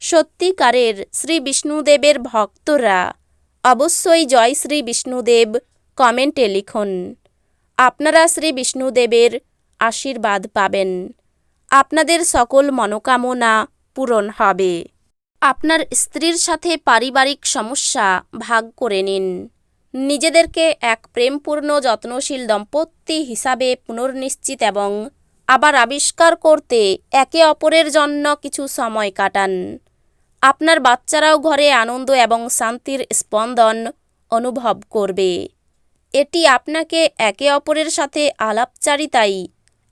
সত্যিকারের শ্রী বিষ্ণুদেবের ভক্তরা। অবশ্যই জয় শ্রী বিষ্ণুদেব কমেন্টে লিখুন। আপনারা শ্রী বিষ্ণুদেবের আশীর্বাদ পাবেন। আপনাদের সকল মনোকামনা পূরণ হবে। আপনার স্ত্রীর সাথে পারিবারিক সমস্যা ভাগ করে নিন। নিজেদেরকে এক প্রেমপূর্ণ, যত্নশীল দম্পতি হিসাবে পুনর্নিশ্চিত এবং আবার আবিষ্কার করতে একে অপরের জন্য কিছু সময় কাটান। আপনার বাচ্চারাও ঘরে আনন্দ এবং শান্তির স্পন্দন অনুভব করবে। এটি আপনাকে একে অপরের সাথে আলাপচারিতাই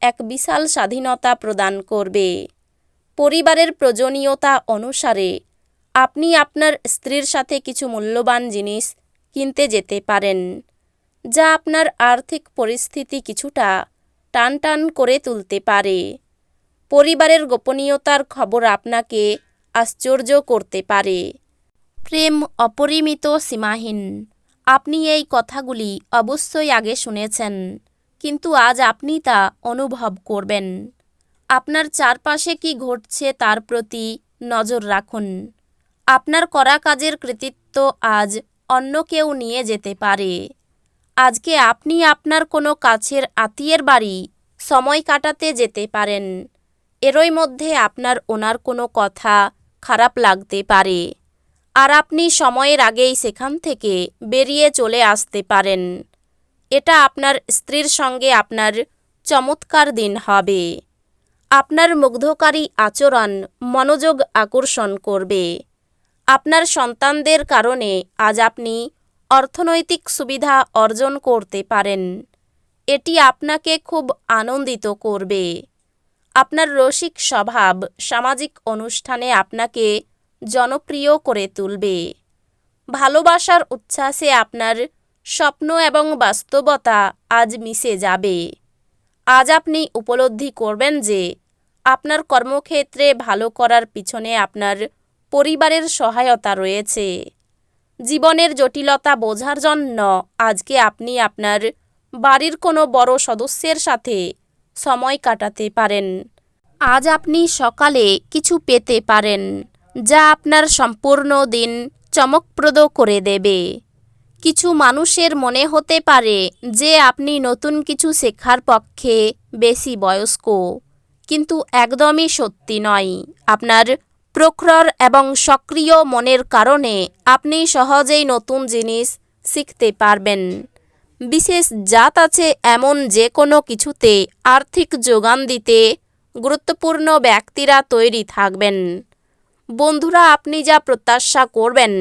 এক বিশাল স্বাধীনতা প্রদান করবে। পরিবারের প্রয়োজনীয়তা অনুসারে আপনি আপনার স্ত্রীর সাথে কিছু মূল্যবান জিনিস কিনতে যেতে পারেন, যা আপনার আর্থিক পরিস্থিতি কিছুটা টান টান করে তুলতে পারে। পরিবারের গোপনীয়তার খবর আপনাকে আশ্চর্য করতে পারে। প্রেম অপরিমিত সীমাহীন। আপনি এই কথাগুলি অবশ্যই আগে শুনেছেন, কিন্তু আজ আপনি তা অনুভব করবেন। আপনার চারপাশে কি ঘটছে তার প্রতি নজর রাখুন। আপনার করা কাজের কৃতিত্ব আজ অন্য কেউ নিয়ে যেতে পারে। আজকে আপনি আপনার কোনো কাছের আত্মীয়ের বাড়ি সময় কাটাতে যেতে পারেন। এরই মধ্যে আপনার ওনার কোনো কথা খারাপ লাগতে পারে। আর আপনি সময়ের আগেই সেখান থেকে বেরিয়ে চলে আসতে পারেন। এটা আপনার স্ত্রীর সঙ্গে আপনার চমৎকার দিন হবে। আপনার মুগ্ধকারী আচরণ মনোযোগ আকর্ষণ করবে। আপনার সন্তানদের কারণে আজ আপনি অর্থনৈতিক সুবিধা অর্জন করতে পারেন। এটি আপনাকে খুব আনন্দিত করবে। আপনার রসিক স্বভাব সামাজিক অনুষ্ঠানে আপনাকে জনপ্রিয় করে তুলবে। ভালোবাসার উচ্ছ্বাসে আপনার স্বপ্ন এবং বাস্তবতা আজ মিশে যাবে। আজ আপনি উপলব্ধি করবেন যে আপনার কর্মক্ষেত্রে ভালো করার পিছনে আপনার পরিবারের সহায়তা রয়েছে। জীবনের জটিলতা বোঝার জন্য আজকে আপনি আপনার বাড়ির কোনো বড় সদস্যের সাথে সময় কাটাতে পারেন। আজ আপনি সকালে কিছু পেতে পারেন, যা আপনার সম্পূর্ণ দিন চমকপ্রদ করে দেবে। কিছু মানুষের মনে হতে পারে যে আপনি নতুন কিছু শেখার পক্ষে বেশি বয়স্ক, কিন্তু একদমই সত্যি নয়। আপনার প্রখর এবং সক্রিয় মনের কারণে আপনি সহজেই নতুন জিনিস শিখতে পারবেন। বিশেষ জাত আছে এমন যে কোনো কিছুতে আর্থিক যোগান দিতে গুরুত্বপূর্ণ ব্যক্তিরা তৈরি থাকবেন। বন্ধুরা, আপনি যা প্রত্যাশা করবেন,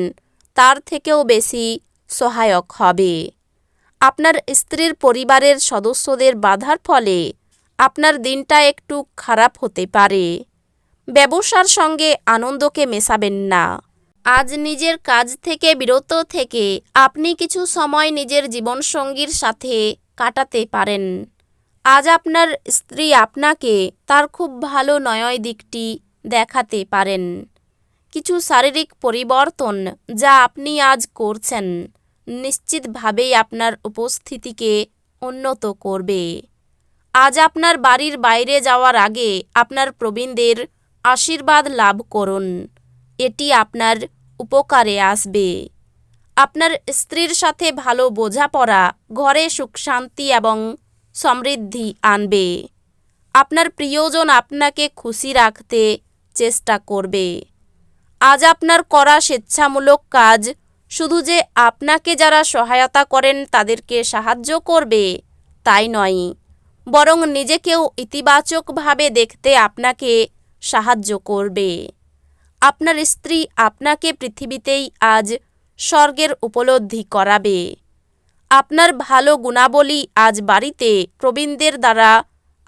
তার থেকেও বেশি সহায়ক হবে। আপনার স্ত্রীর পরিবারের সদস্যদের বাধার ফলে আপনার দিনটা একটু খারাপ হতে পারে। ব্যবসার সঙ্গে আনন্দকে মেশাবেন না। আজ নিজের কাজ থেকে বিরত থেকে আপনি কিছু সময় নিজের জীবনসঙ্গীর সাথে কাটাতে পারেন। আজ আপনার স্ত্রী আপনাকে তার খুব ভালো নয় দিকটি দেখাতে পারেন। কিছু শারীরিক পরিবর্তন যা আপনি আজ করছেন নিশ্চিতভাবেই আপনার উপস্থিতিকে উন্নত করবে। আজ আপনার বাড়ির বাইরে যাওয়ার আগে আপনার প্রবীণদের আশীর্বাদ লাভ করুন। এটি আপনার উপকারে আসবে। আপনার স্ত্রীর সাথে ভালো বোঝাপড়া, ঘরে সুখ, শান্তি এবং সমৃদ্ধি আনবে। আপনার প্রিয়জন আপনাকে খুশি রাখতে চেষ্টা করবে। আজ আপনার করা স্বেচ্ছামূলক কাজ শুধু যে আপনাকে যারা সহায়তা করেন তাদেরকে সাহায্য করবে, তাই নয়। বরং নিজেকেও ইতিবাচকভাবে দেখতে আপনাকে সাহায্য করবে। আপনার স্ত্রী আপনাকে পৃথিবীতেই আজ স্বর্গের উপলব্ধি করাবে। আপনার ভালো গুণাবলী আজ বাড়িতে প্রবীণদের দ্বারা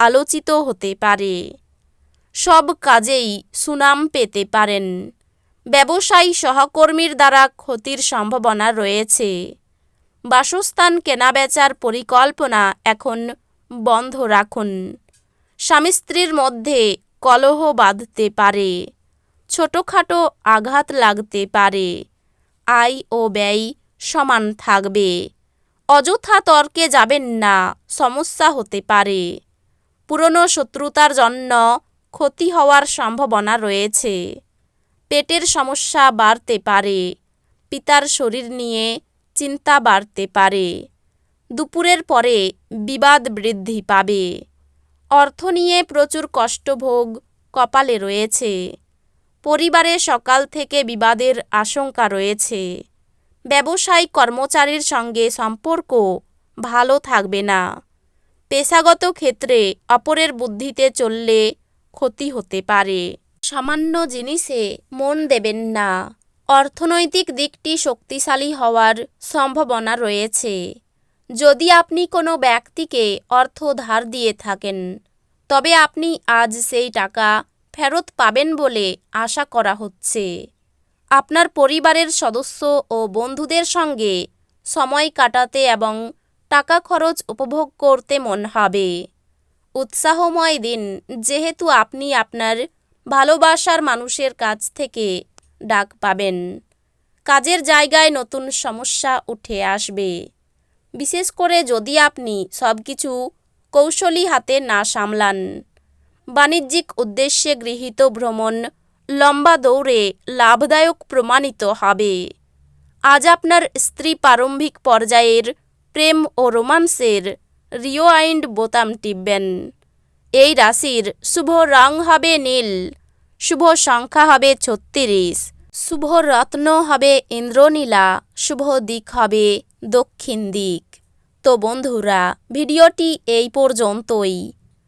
আলোচিত হতে পারে। সব কাজেই সুনাম পেতে পারেন। ব্যবসায়ী সহকর্মীর দ্বারা ক্ষতির সম্ভাবনা রয়েছে। বাসস্থান কেনাবেচার পরিকল্পনা এখন বন্ধ রাখুন। স্বামী স্ত্রীর মধ্যে কলহ বাঁধতে পারে। ছোটোখাটো আঘাত লাগতে পারে। আয় ও ব্যয় সমান থাকবে। অযথা তর্কে যাবেন না, সমস্যা হতে পারে। পুরনো শত্রুতার জন্য ক্ষতি হওয়ার সম্ভাবনা রয়েছে। পেটের সমস্যা বাড়তে পারে। পিতার শরীর নিয়ে চিন্তা বাড়তে পারে। দুপুরের পরে বিবাদ বৃদ্ধি পাবে। অর্থ নিয়ে প্রচুর কষ্টভোগ কপালে রয়েছে। পরিবারে সকাল থেকে বিবাদের আশঙ্কা রয়েছে। ব্যবসায়ী কর্মচারীর সঙ্গে সম্পর্ক ভালো থাকবে না। পেশাগত ক্ষেত্রে অপরের বুদ্ধিতে চললে ক্ষতি হতে পারে। সামান্য জিনিসে মন দেবেন না। অর্থনৈতিক দিকটি শক্তিশালী হওয়ার সম্ভাবনা রয়েছে। যদি আপনি কোনো ব্যক্তিকে অর্থ ধার দিয়ে থাকেন, তবে আপনি আজ সেই টাকা ফেরত পাবেন বলে আশা করা হচ্ছে। আপনার পরিবারের সদস্য ও বন্ধুদের সঙ্গে সময় কাটাতে এবং টাকা খরচ উপভোগ করতে মন হবে। উৎসাহময় দিন, যেহেতু আপনি আপনার ভালোবাসার মানুষের কাছ থেকে ডাক পাবেন। কাজের জায়গায় নতুন সমস্যা উঠে আসবে। বিশেষ করে যদি আপনি সব কিছু কৌশলী হাতে না সামলান বাণিজ্যিক উদ্দেশ্যে গৃহীত ভ্রমণ লম্বা দৌড়ে লাভদায়ক প্রমাণিত হবে। আজ আপনার স্ত্রী প্রারম্ভিক পর্যায়ের প্রেম ও রোমান্সের রিওয়াইন্ড বোতাম টিপবেন। এই রাশির শুভ রং হবে নীল, শুভ সংখ্যা হবে ছত্রিশ, শুভ রত্ন হবে ইন্দ্রনীলা, শুভ দিক হবে দক্ষিণ দিক। তো বন্ধুরা, ভিডিওটি এই পর্যন্তই।